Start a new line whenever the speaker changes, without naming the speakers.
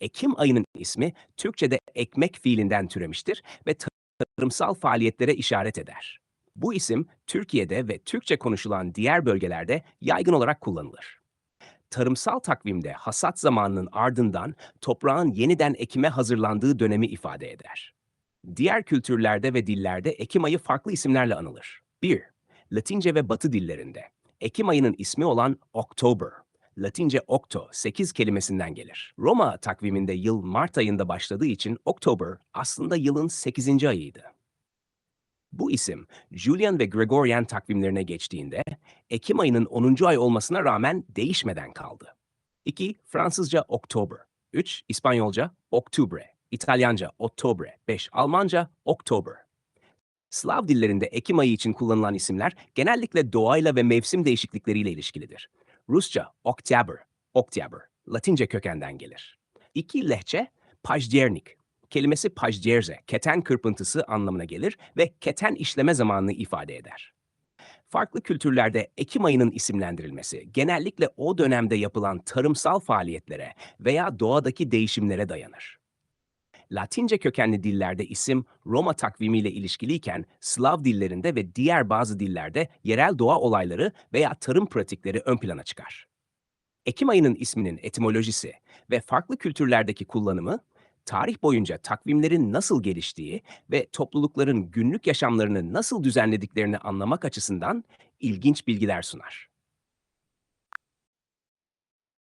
Ekim ayının ismi Türkçe'de ekmek fiilinden türemiştir ve tarımsal faaliyetlere işaret eder. Bu isim Türkiye'de ve Türkçe konuşulan diğer bölgelerde yaygın olarak kullanılır. Tarımsal takvimde hasat zamanının ardından toprağın yeniden ekime hazırlandığı dönemi ifade eder. Diğer kültürlerde ve dillerde Ekim ayı farklı isimlerle anılır. 1. Latince ve Batı dillerinde. Ekim ayının ismi olan October, Latince octo, 8 kelimesinden gelir. Roma takviminde yıl Mart ayında başladığı için October aslında yılın 8. ayıydı. Bu isim Julian ve Gregorian takvimlerine geçtiğinde Ekim ayının 10. ay olmasına rağmen değişmeden kaldı. 2. Fransızca Oktober. 3. İspanyolca Oktubre. İtalyanca Ottobre. 5. Almanca Oktober. Slav dillerinde Ekim ayı için kullanılan isimler genellikle doğayla ve mevsim değişiklikleriyle ilişkilidir. Rusça Oktyabr, Oktyabr, Latince kökenden gelir. İki lehçe Pajdernik, kelimesi pajderze, keten kırpıntısı anlamına gelir ve keten işleme zamanını ifade eder. Farklı kültürlerde Ekim ayının isimlendirilmesi genellikle o dönemde yapılan tarımsal faaliyetlere veya doğadaki değişimlere dayanır. Latince kökenli dillerde isim Roma takvimiyle ilişkiliyken Slav dillerinde ve diğer bazı dillerde yerel doğa olayları veya tarım pratikleri ön plana çıkar. Ekim ayının isminin etimolojisi ve farklı kültürlerdeki kullanımı, tarih boyunca takvimlerin nasıl geliştiği ve toplulukların günlük yaşamlarını nasıl düzenlediklerini anlamak açısından ilginç bilgiler sunar.